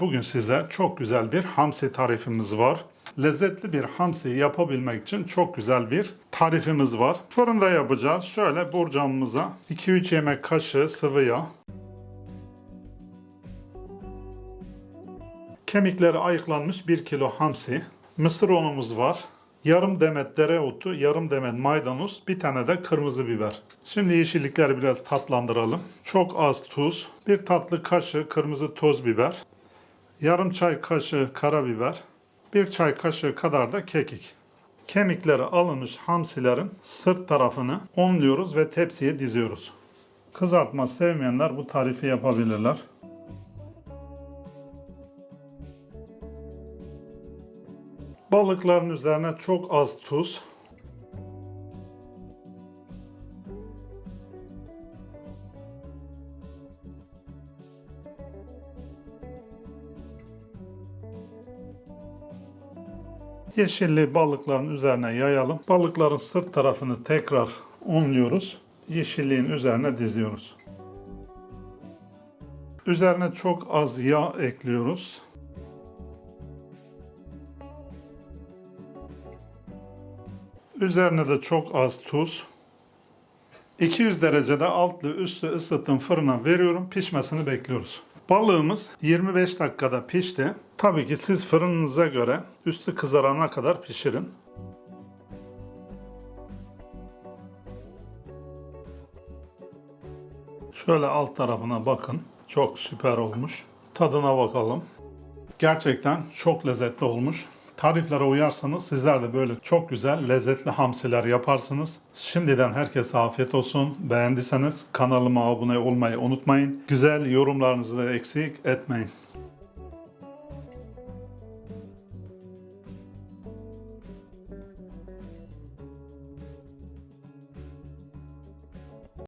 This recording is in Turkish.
Bugün size çok güzel bir hamsi tarifimiz var. Lezzetli bir hamsi yapabilmek için çok güzel bir tarifimiz var. Fırında yapacağız. Şöyle borcamımıza 2-3 yemek kaşığı sıvı yağ. Kemikleri ayıklanmış 1 kilo hamsi. Mısır unumuz var. Yarım demet dereotu, yarım demet maydanoz, bir tane de kırmızı biber. Şimdi yeşillikleri biraz tatlandıralım. Çok az tuz, bir tatlı kaşığı kırmızı toz biber, yarım çay kaşığı karabiber, bir çay kaşığı kadar da kekik. Kemikleri alınmış hamsilerin sırt tarafını onluyoruz ve tepsiye diziyoruz. Kızartma sevmeyenler bu tarifi yapabilirler. Balıkların üzerine çok az tuz. Yeşilli balıkların üzerine yayalım. Balıkların sırt tarafını tekrar unluyoruz. Yeşilliğin üzerine diziyoruz. Üzerine çok az yağ ekliyoruz. Üzerine de çok az tuz. 200 derecede altlı üstü ısıtın fırına veriyorum. Pişmesini bekliyoruz. Balığımız 25 dakikada pişti. Tabii ki siz fırınınıza göre üstü kızarana kadar pişirin. Şöyle alt tarafına bakın. Çok süper olmuş. Tadına bakalım. Gerçekten çok lezzetli olmuş. Tariflere uyarsanız sizler de böyle çok güzel lezzetli hamsiler yaparsınız. Şimdiden herkese afiyet olsun. Beğendiyseniz kanalıma abone olmayı unutmayın. Güzel yorumlarınızı da eksik etmeyin.